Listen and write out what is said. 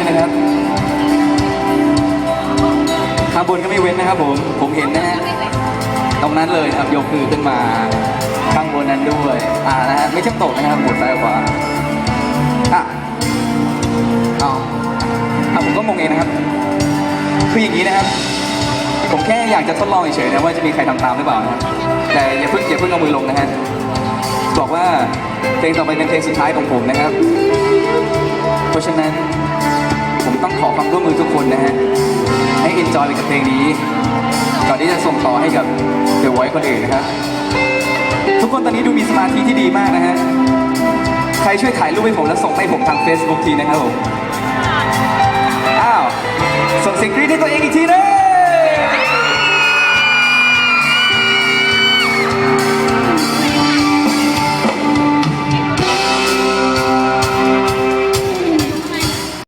้วยนะครับ ข้างบนก็ไม่เว้นนะครับผม ผมเห็นนะฮะ ตรงนั้นเลยครับ ยกมือขึ้นมา ข้างบนนั้นด้วย อ่านะฮะ ไม่ใช่ตกนะครับหมดซ้ายขวาอะเอาอ่ผมก็มองเองนะครับ คืออย่างนี้นะครับ ผมแค่อยากจะทดลองเฉยๆนะว่าจะมีใครทำตามหรือเปล่านะครัแต่อย่าเพิ่งอย่าเพิ่งเอามือลงนะฮะ บอกว่าเพลงต่อไปเป็นเพลงสุดท้ายของผมนะครับ เพราะฉะนั้น ต้องขอความร่วมมือทุกคนนะฮะ ให้ enjoy ไปกับเพลงนี้ ก่อนที่จะส่งต่อให้กับเดอะไวท์คนอื่นนะครับ ทุกคนตอนนี้ดูมีสมาธิที่ดีมากนะฮะ ใครช่วยถ่ายรูปให้ผมแล้วส่งให้ผมทาง Facebook ทีนะครับผม อ้าว ส่งเสียงกรี๊ดให้ตัวเองอีกที